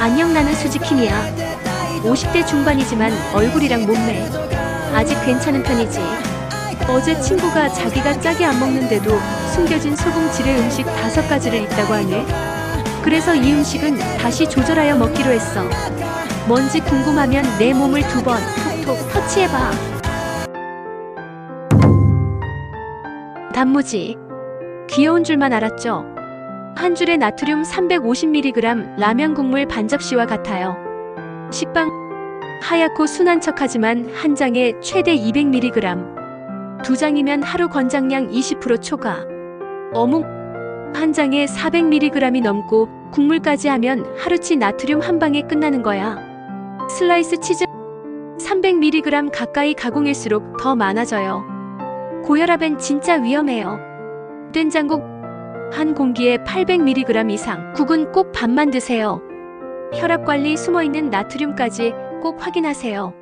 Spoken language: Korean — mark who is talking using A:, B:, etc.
A: 안녕 나는 수지킴이야. 50대 중반이지만 얼굴이랑 몸매 아직 괜찮은 편이지. 어제 친구가 자기가 짜게 안 먹는데도 숨겨진 소금 지뢰 음식 다섯 가지를 있다고 하네. 그래서 이 음식은 다시 조절하여 먹기로 했어. 뭔지 궁금하면 내 몸을 두 번 톡톡 터치해봐. 단무지. 귀여운 줄만 알았죠? 한 줄에 나트륨 350mg 라면 국물 반 접시와 같아요. 식빵. 하얗고 순한 척하지만 한 장에 최대 200mg. 두 장이면 하루 권장량 20% 초과. 어묵. 한 장에 400mg이 넘고 국물까지 하면 하루치 나트륨 한 방에 끝나는 거야. 슬라이스 치즈. 300mg 가까이 가공일수록 더 많아져요. 고혈압엔 진짜 위험해요. 된장국 한 공기에 800mg 이상. 국은 꼭 반만 드세요. 혈압 관리 숨어 있는 나트륨까지 꼭 확인하세요.